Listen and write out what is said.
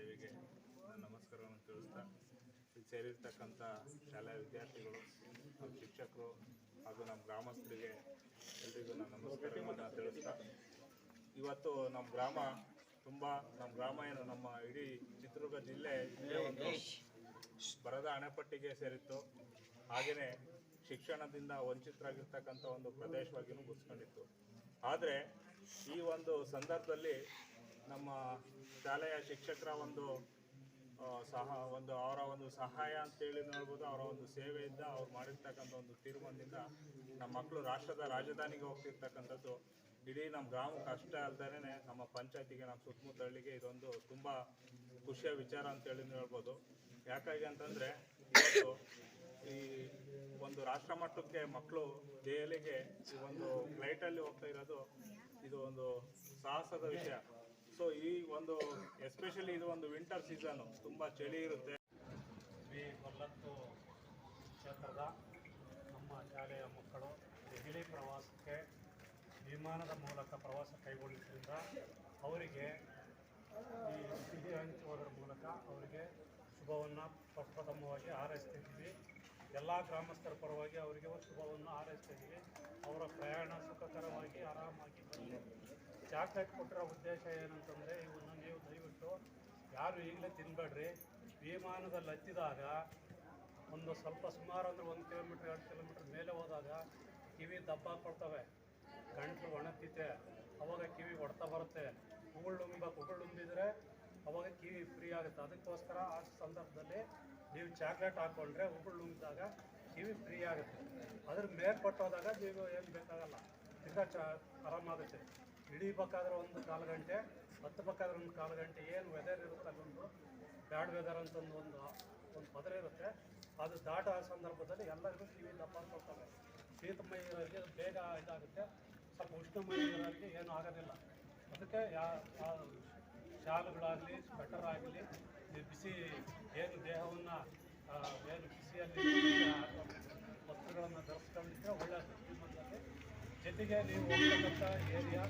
ದೇವಿಗೆ ನಮಸ್ಕಾರವನ್ನು ತಿಳಿಸ್ತಾ ಇಲ್ಲಿ ಸೇರಿರ್ತಕ್ಕಂಥ ಶಾಲೆಯ ವಿದ್ಯಾರ್ಥಿಗಳು, ನಮ್ಮ ಶಿಕ್ಷಕರು ಹಾಗೂ ನಮ್ಮ ಗ್ರಾಮಸ್ಥರಿಗೆ ಎಲ್ರಿಗೂ ನಾನು ನಮಸ್ಕಾರವನ್ನು ತಿಳಿಸ್ತಾ. ಇವತ್ತು ನಮ್ಮ ಗ್ರಾಮ ತುಂಬ, ನಮ್ಮ ಗ್ರಾಮ ಏನು, ನಮ್ಮ ಇಡೀ ಚಿತ್ರದುರ್ಗ ಜಿಲ್ಲೆ ಒಂದು ಬರದ ಅಣೆಪಟ್ಟಿಗೆ ಸೇರಿತ್ತು. ಹಾಗೆಯೇ ಶಿಕ್ಷಣದಿಂದ ವಂಚಿತರಾಗಿರ್ತಕ್ಕಂಥ ಒಂದು ಪ್ರದೇಶವಾಗಿಯೂ ಗುರ್ಸ್ಕೊಂಡಿತ್ತು ಆದರೆ ಈ ಒಂದು ಸಂದರ್ಭದಲ್ಲಿ ನಮ್ಮ ಶಾಲೆಯ ಶಿಕ್ಷಕರ ಒಂದು ಸಹ, ಒಂದು ಅವರ ಒಂದು ಸಹಾಯ ಅಂತೇಳಿ ನೋಡ್ಬೋದು ಅವರ ಒಂದು ಸೇವೆಯಿಂದ ಅವ್ರು ಮಾಡಿರ್ತಕ್ಕಂಥ ಒಂದು ತೀರ್ಮಾನದಿಂದ ನಮ್ಮ ಮಕ್ಕಳು ರಾಷ್ಟ್ರದ ರಾಜಧಾನಿಗೆ ಹೋಗ್ತಿರ್ತಕ್ಕಂಥದ್ದು. ಇಡೀ ನಮ್ಮ ಗ್ರಾಮಕ್ಕೆ ಅಷ್ಟೇ ಅಲ್ಲದೇ ನಮ್ಮ ಪಂಚಾಯತಿಗೆ, ನಮ್ಮ ಸುತ್ತಮುತ್ತ ಹಳ್ಳಿಗೆ ಇದೊಂದು ತುಂಬ ಖುಷಿಯ ವಿಚಾರ ಅಂತೇಳಿ ಹೇಳ್ಬೋದು. ಯಾಕಾಗಿ ಅಂತಂದರೆ, ಇವತ್ತು ಈ ಒಂದು ರಾಷ್ಟ್ರ ಮಟ್ಟಕ್ಕೆ ಮಕ್ಕಳು ದೆಹಲಿಗೆ ಈ ಒಂದು ಫ್ಲೈಟಲ್ಲಿ ಹೋಗ್ತಾ ಇರೋದು, ಇದು ಒಂದು ಸಾಹಸದ ವಿಷಯ. ಸೊ ಈ ಒಂದು ಎಸ್ಪೆಷಲಿ ಇದು ಒಂದು ವಿಂಟರ್ ಸೀಸನು ತುಂಬ ಚಳಿ ಇರುತ್ತೆ. ಶ್ರೀ ಕೊಲ್ಲತ್ತು ಕ್ಷೇತ್ರದ ನಮ್ಮ ಶಾಲೆಯ ಮಕ್ಕಳು ದೆಹಲಿ ಪ್ರವಾಸಕ್ಕೆ ವಿಮಾನದ ಮೂಲಕ ಪ್ರವಾಸ ಕೈಗೊಂಡಿದ್ದರಿಂದ ಅವರಿಗೆ ಈ ಸಿಹಿ ಹಂಚುವುದರ ಮೂಲಕ ಅವರಿಗೆ ಶುಭವನ್ನು ಪ್ರಪ್ರಥಮವಾಗಿ ಹಾರೈಸ್ತಿದ್ದೀವಿ. ಎಲ್ಲ ಗ್ರಾಮಸ್ಥರ ಪರವಾಗಿ ಅವರಿಗೆ ಶುಭವನ್ನು ಹಾರೈಸ್ತಿದ್ದೀವಿ. ಅವರ ಪ್ರಯಾಣ ಸುಖಕರವಾಗಿ ಆರಾಮಾಗಿ ಬರಲಿ. ಚಾಕ್ಲೇಟ್ ಕೊಟ್ಟಿರೋ ಉದ್ದೇಶ ಏನಂತಂದರೆ ಇವನ್ನು ನೀವು ದಯವಿಟ್ಟು ಯಾರು ಈಗಲೇ ತಿನ್ನಬೇಡ್ರಿ ವಿಮಾನದಲ್ಲಿ ಹತ್ತಿದಾಗ ಒಂದು ಸ್ವಲ್ಪ ಸುಮಾರು ಅಂದರೆ ಒಂದು ಕಿಲೋಮೀಟ್ರ್, ಎರಡು ಕಿಲೋಮೀಟ್ರ್ ಮೇಲೆ ಹೋದಾಗ ಕಿವಿ ದಪ್ಪ ಕೊಡ್ತವೆ ಗಂಟಲು ಒಣಗ್ತಿತೆ ಅವಾಗ ಕಿವಿ ಹೊಡ್ತಾ ಬರುತ್ತೆ. ಉಗುಳು ಉಗುಳುಂಬಿದ್ರೆ ಅವಾಗ ಕಿವಿ ಫ್ರೀ ಆಗುತ್ತೆ. ಅದಕ್ಕೋಸ್ಕರ ಆ ಸಂದರ್ಭದಲ್ಲಿ ನೀವು ಚಾಕ್ಲೇಟ್ ಹಾಕ್ಕೊಂಡ್ರೆ ಉಗುಳು ನುಂಗಿದಾಗ ಕಿವಿ ಫ್ರೀ ಆಗುತ್ತೆ. ಅದ್ರ ಮೇಲೆ ಕೊಟ್ಟೋದಾಗ ನೀವು ಏನು ಬೇಕಾಗಲ್ಲ. ತಿರ್ಗಾ ಚ ಆರಾಮಾಗುತ್ತೆ. ಇಳಿಬೇಕಾದ್ರೆ ಒಂದು ಕಾಲು ಗಂಟೆ ಹತ್ತಬೇಕಾದ್ರೆ ಒಂದು ಕಾಲು ಗಂಟೆ, ಏನು ವೆದರ್ ಇರುತ್ತೆ ಅಲ್ಲೊಂದು ಬ್ಯಾಡ್ ವೆದರ್ ಅಂತ ಒಂದು ಒಂದು ಪದರ ಇರುತ್ತೆ. ಅದು ದಾಟೋ ಸಂದರ್ಭದಲ್ಲಿ ಎಲ್ಲರಿಗೂ ಕಿವಿ ದಪ್ಪ ಕೊಡ್ತವೆ ಶೀತ ಮೈ ಇರೋರಿಗೆ ಅದು ಬೇಗ ಇದಾಗುತ್ತೆ. ಸ್ವಲ್ಪ ಉಷ್ಣಮಯ ಇರೋರಿಗೆ ಏನೂ ಆಗೋದಿಲ್ಲ. ಅದಕ್ಕೆ ಯಾ- ಶಾಲುಗಳಾಗಲಿ ಸ್ವೆಟರ್ ಆಗಲಿ ಬಿಸಿ, ಏನು ದೇಹವನ್ನು ಏನು ಬಿಸಿಯಲ್ಲಿ ವಸ್ತುಗಳನ್ನು ಧರಿಸ್ಕೊಂಡಿದ್ರೆ ಒಳ್ಳೆಯದು ಜೊತೆಗೆ ನೀವು ಹೋಗ್ತಕ್ಕಂಥ ಏರಿಯಾ